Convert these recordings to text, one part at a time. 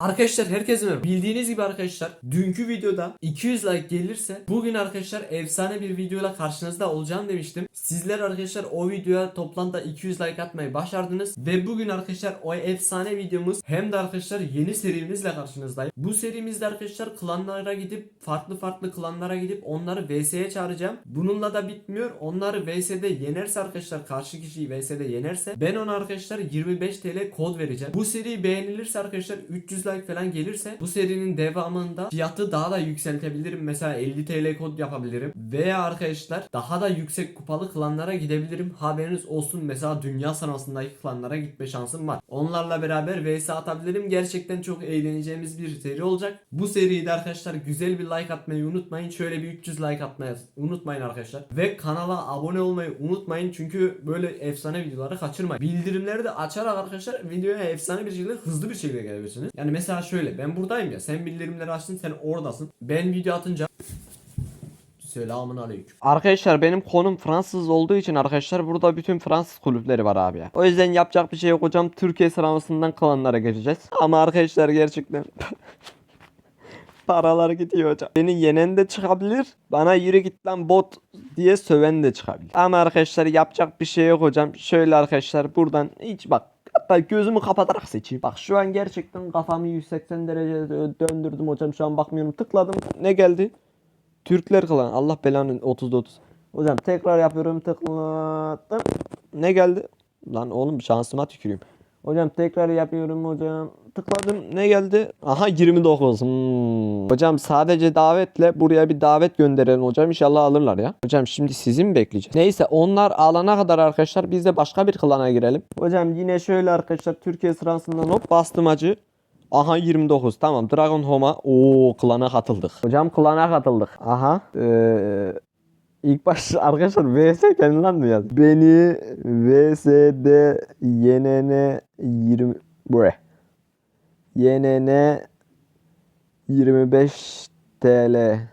Arkadaşlar herkese merhaba. Bildiğiniz gibi arkadaşlar dünkü videoda 200 like gelirse bugün arkadaşlar efsane bir videoyla karşınızda olacağım demiştim. Sizler arkadaşlar o videoya toplamda 200 like atmayı başardınız ve bugün arkadaşlar o efsane videomuz hem de arkadaşlar yeni serimizle karşınızdayım. Bu serimizde arkadaşlar klanlara gidip farklı farklı klanlara gidip onları VS'ye çağıracağım. Bununla da bitmiyor. Onları VS'de yenerse arkadaşlar karşı kişiyi VS'de yenerse ben ona arkadaşlar 25 TL kod vereceğim. Bu seri beğenilirse arkadaşlar 300 like falan gelirse bu serinin devamında fiyatı daha da yükseltebilirim. Mesela 50 TL kod yapabilirim. Veya arkadaşlar daha da yüksek kupalı klanlara gidebilirim. Haberiniz olsun. Mesela dünya sanatındaki klanlara gitme şansım var. Onlarla beraber vs atabilirim. Gerçekten çok eğleneceğimiz bir seri olacak. Bu seride arkadaşlar güzel bir like atmayı unutmayın. Şöyle bir 300 like atmayı unutmayın arkadaşlar. Ve kanala abone olmayı unutmayın. Çünkü böyle efsane videoları kaçırmayın. Bildirimleri de açarak arkadaşlar videoya efsane bir şekilde hızlı bir şekilde gelebilirsiniz. Yani mesela şöyle ben buradayım ya sen bildirimleri açtın sen oradasın. Ben video atınca Selamun aleyküm. Arkadaşlar benim konum Fransız olduğu için arkadaşlar burada bütün Fransız kulüpleri var abi ya. O yüzden yapacak bir şey yok hocam. Türkiye sıralamasından kalanlara geçeceğiz. Ama arkadaşlar gerçekten paralar gidiyor hocam. Beni yenen de çıkabilir. Bana yürü git lan bot diye söven de çıkabilir. Ama arkadaşlar yapacak bir şey yok hocam. Şöyle arkadaşlar buradan hiç bak Hatta gözümü kapatarak seçeyim. Bak şu an gerçekten kafamı 180 derece dö- döndürdüm hocam. Şu an bakmıyorum. Tıkladım. Ne geldi? Türkler klan. Allah belanı 30'da 30. Hocam tekrar yapıyorum. Tıkladım. Ne geldi? Lan oğlum şansıma tüküreyim. Hocam tekrar yapıyorum hocam. Tıkladım. Ne geldi? Aha 29. Hmm. Hocam sadece davetle buraya bir davet gönderelim hocam. İnşallah alırlar ya. Hocam şimdi sizi mi bekleyeceğiz? Neyse onlar alana kadar arkadaşlar biz de başka bir klana girelim. Hocam yine şöyle arkadaşlar Türkiye sırasından hop bastım acı. Aha 29 tamam Dragon Home'a o klana katıldık. Hocam klana katıldık. Aha. Ee, ilk baş arkadaşlar VS kendinden mi yaz? Beni VS'de yenene 20 buraya. Yenene 25 TL.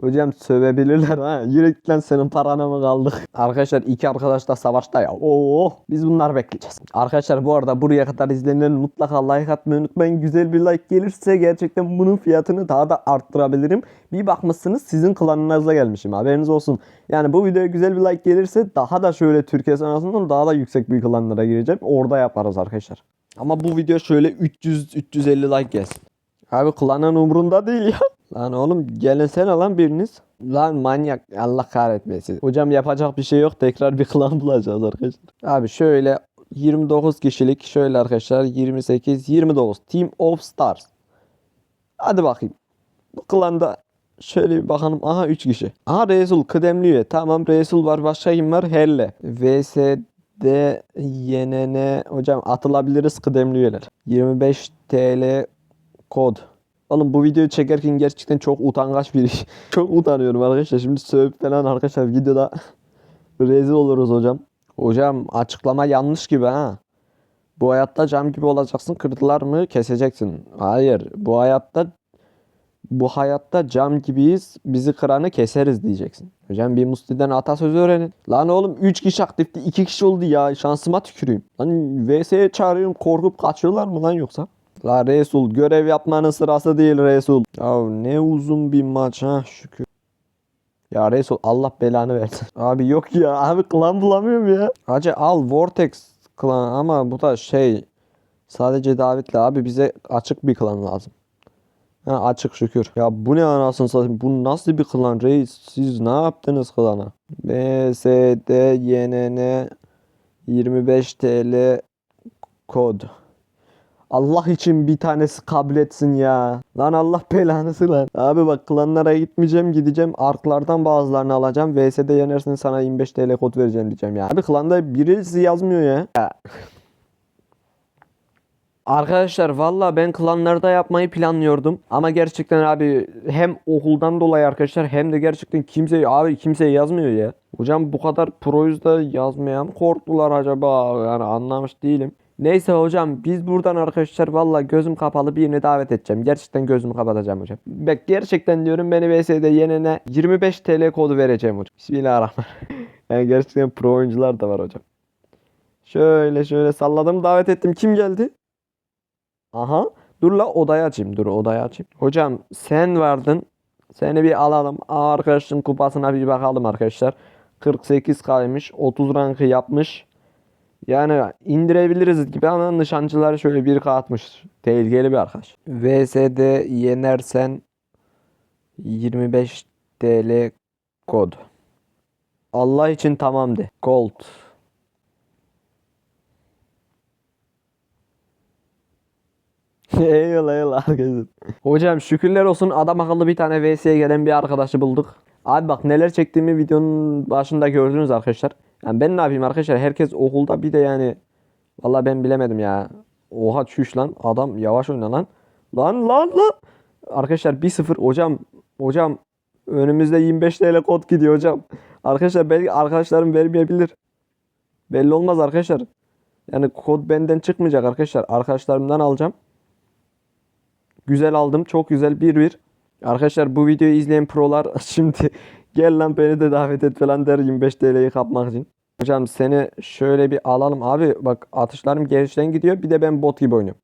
Hocam sövebilirler ha. Git lan senin parana mı kaldık? Arkadaşlar iki arkadaş da savaşta ya. Oo, biz bunlar bekleyeceğiz. Arkadaşlar bu arada buraya kadar izleyenlerin mutlaka like atmayı unutmayın. Güzel bir like gelirse gerçekten bunun fiyatını daha da arttırabilirim. Bir bakmışsınız sizin klanınıza gelmişim haberiniz olsun. Yani bu videoya güzel bir like gelirse daha da şöyle Türkiye sanatından daha da yüksek bir klanlara gireceğim. Orada yaparız arkadaşlar. Ama bu video şöyle 300-350 like gelsin. Abi klanın umurunda değil ya. Lan oğlum gelinsene lan biriniz. Lan manyak Allah kahretmesin. Hocam yapacak bir şey yok tekrar bir klan bulacağız arkadaşlar. Abi şöyle 29 kişilik şöyle arkadaşlar 28 29 Team of Stars. Hadi bakayım. Bu klanda şöyle bir bakalım. Aha 3 kişi. Aha Resul kıdemli üye. Tamam Resul var. Başka kim var? Helle. VSD yenene hocam atılabiliriz kıdemli üyeler. 25 TL kod. Oğlum bu videoyu çekerken gerçekten çok utangaç bir iş. çok utanıyorum arkadaşlar. Şimdi sövüp falan arkadaşlar videoda rezil oluruz hocam. Hocam açıklama yanlış gibi ha. Bu hayatta cam gibi olacaksın. Kırdılar mı keseceksin. Hayır. Bu hayatta bu hayatta cam gibiyiz. Bizi kıranı keseriz diyeceksin. Hocam bir Musti'den atasözü öğrenin. Lan oğlum 3 kişi aktifti. 2 kişi oldu ya. Şansıma tüküreyim. Lan VS'ye çağırıyorum. Korkup kaçıyorlar mı lan yoksa? La Resul görev yapmanın sırası değil Resul. Ya ne uzun bir maç ha şükür. Ya Resul Allah belanı versin. Abi yok ya abi klan bulamıyorum ya. Hacı al Vortex klan ama bu da şey sadece davetli abi bize açık bir klan lazım. Ha açık şükür. Ya bu ne anasını satayım bu nasıl bir klan reis siz ne yaptınız klana? B, S, D, Y, N, N 25 TL kod. Allah için bir tanesi kabul etsin ya. Lan Allah belanısı lan. Abi bak klanlara gitmeyeceğim gideceğim. Arklardan bazılarını alacağım. VS'de yenersin sana 25 TL kod vereceğim diyeceğim ya. Abi klanda birisi yazmıyor ya. ya. Arkadaşlar valla ben klanlarda yapmayı planlıyordum. Ama gerçekten abi hem okuldan dolayı arkadaşlar hem de gerçekten kimse abi kimse yazmıyor ya. Hocam bu kadar proyuz da yazmaya mı korktular acaba? Yani anlamış değilim. Neyse hocam biz buradan arkadaşlar valla gözüm kapalı birini davet edeceğim. Gerçekten gözümü kapatacağım hocam. Bak gerçekten diyorum beni VS'de yenene 25 TL kodu vereceğim hocam. Bismillahirrahmanirrahim. yani gerçekten pro oyuncular da var hocam. Şöyle şöyle salladım davet ettim. Kim geldi? Aha Dur la odayı açayım. Dur odayı açayım. Hocam sen vardın. Seni bir alalım. Arkadaşın kupasına bir bakalım arkadaşlar. 48 kaymış. 30 rankı yapmış. Yani indirebiliriz gibi ama nişancılar şöyle bir atmış. Tehlikeli bir arkadaş. VS'de yenersen 25 TL kod. Allah için tamam de. Gold. eyvallah eyvallah arkadaşlar. Hocam şükürler olsun adam akıllı bir tane VS'ye gelen bir arkadaşı bulduk. Abi bak neler çektiğimi videonun başında gördünüz arkadaşlar. Yani ben ne yapayım arkadaşlar herkes okulda bir de yani Vallahi ben bilemedim ya. Oha çüş lan adam yavaş oyna lan. Lan lan lan. Arkadaşlar 1-0 hocam hocam önümüzde 25 TL kod gidiyor hocam. Arkadaşlar belki arkadaşlarım vermeyebilir. Belli olmaz arkadaşlar. Yani kod benden çıkmayacak arkadaşlar. Arkadaşlarımdan alacağım. Güzel aldım. Çok güzel 1-1. Arkadaşlar bu videoyu izleyen prolar şimdi gel lan beni de davet et falan der 25 TL'yi kapmak için. Hocam seni şöyle bir alalım. Abi bak atışlarım gerçekten gidiyor. Bir de ben bot gibi oynuyorum.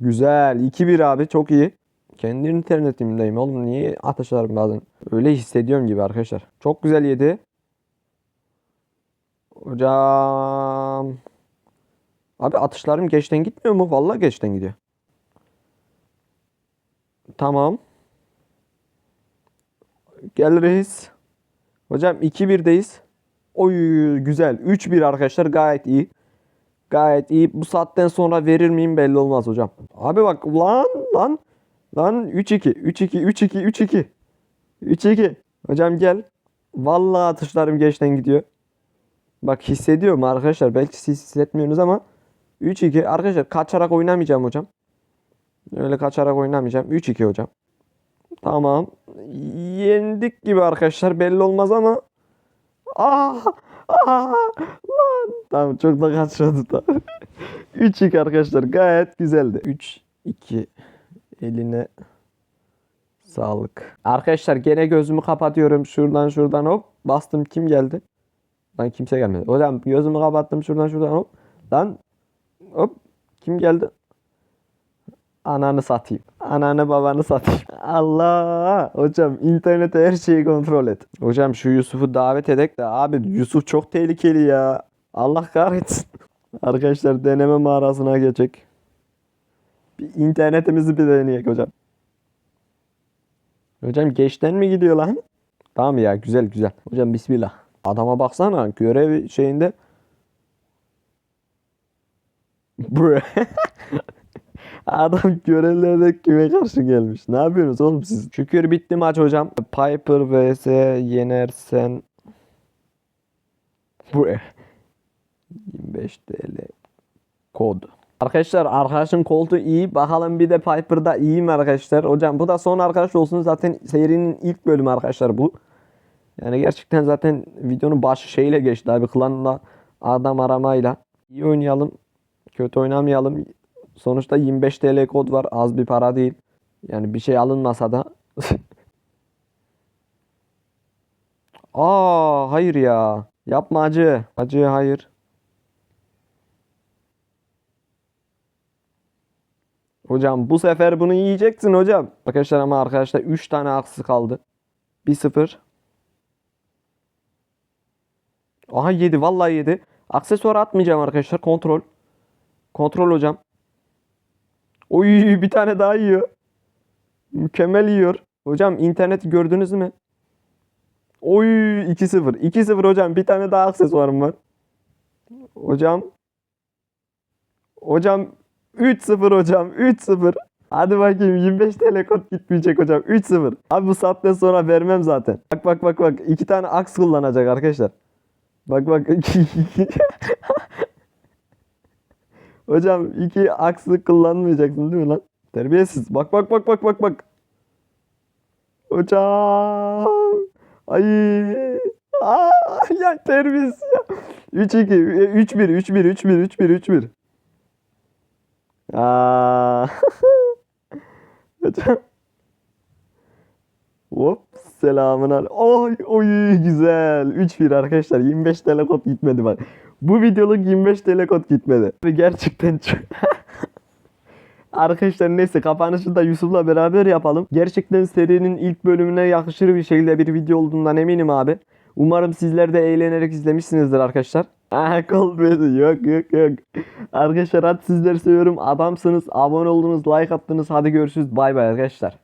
Güzel. 2-1 abi çok iyi. Kendi internetimdeyim oğlum. Niye atışlarım bazen? Öyle hissediyorum gibi arkadaşlar. Çok güzel yedi. Hocam. Abi atışlarım geçten gitmiyor mu? Vallahi geçten gidiyor. Tamam. Gel reis. Hocam 2-1'deyiz. Oy güzel. 3-1 arkadaşlar gayet iyi. Gayet iyi. Bu saatten sonra verir miyim belli olmaz hocam. Abi bak lan lan. Lan 3-2. 3-2 3-2 3-2. 3-2. Hocam gel. Vallahi atışlarım geçten gidiyor. Bak hissediyorum arkadaşlar. Belki siz hissetmiyorsunuz ama 3-2. Arkadaşlar kaçarak oynamayacağım hocam. Öyle kaçarak oynamayacağım. 3-2 hocam. Tamam. Yendik gibi arkadaşlar. Belli olmaz ama Ah, ah, lan. Tamam çok da kaçmadı da. 3-2 arkadaşlar gayet güzeldi. 3-2 eline sağlık. Arkadaşlar gene gözümü kapatıyorum. Şuradan şuradan hop. Bastım kim geldi? Lan kimse gelmedi. Hocam gözümü kapattım şuradan şuradan hop. Lan hop kim geldi? Ananı satayım. Ananı babanı satayım. Allah! Hocam internete her şeyi kontrol et. Hocam şu Yusuf'u davet edek de abi Yusuf çok tehlikeli ya. Allah kahretsin. Arkadaşlar deneme mağarasına geçecek. Bir internetimizi bir deneyek hocam. Hocam geçten mi gidiyor lan? Tamam ya güzel güzel. Hocam bismillah. Adama baksana görev şeyinde. Bro. Adam görevlerde kime karşı gelmiş? Ne yapıyorsunuz oğlum siz? Şükür bitti maç hocam. Piper vs yenersen bu 25 TL kod. Arkadaşlar arkadaşın koltuğu iyi. Bakalım bir de Piper'da iyi mi arkadaşlar? Hocam bu da son arkadaş olsun. Zaten serinin ilk bölümü arkadaşlar bu. Yani gerçekten zaten videonun başı şeyle geçti abi. Klanla adam aramayla. İyi oynayalım. Kötü oynamayalım. Sonuçta 25 TL kod var. Az bir para değil. Yani bir şey alınmasa da. Aa hayır ya. Yapma acı. Acı hayır. Hocam bu sefer bunu yiyeceksin hocam. Arkadaşlar ama arkadaşlar 3 tane aksi kaldı. 1-0. Aha 7 vallahi 7. Aksesuar atmayacağım arkadaşlar. Kontrol. Kontrol hocam. Oy bir tane daha yiyor. Mükemmel yiyor. Hocam interneti gördünüz mü? Oy 2-0. 2-0 hocam. Bir tane daha aksesuarım var. Hocam. Hocam 3-0 hocam. 3-0. Hadi bakayım 25 TL kod gitmeyecek hocam. 3-0. Abi bu saatten sonra vermem zaten. Bak bak bak bak. iki tane aks kullanacak arkadaşlar. Bak bak. Hocam iki aksı kullanmayacaksın değil mi lan? Terbiyesiz. Bak bak bak bak bak bak. Hocam. Ay. Aa, ya terbiyesiz ya. 3-2. 3-1. 3-1. 3-1. 3-1. 3-1. Aa. Hocam. Hop. Selamun aleyküm. Oy, oy güzel. 3-1 arkadaşlar. 25 TL kod gitmedi bak. Bu videoluk 25 TL kod gitmedi. Gerçekten çok... Arkadaşlar neyse kapanışı da Yusuf'la beraber yapalım. Gerçekten serinin ilk bölümüne yakışır bir şekilde bir video olduğundan eminim abi. Umarım sizler de eğlenerek izlemişsinizdir arkadaşlar. Aha kol bezi yok yok yok. Arkadaşlar hadi sizleri seviyorum. Adamsınız. Abone oldunuz, like attınız. Hadi görüşürüz. Bay bay arkadaşlar.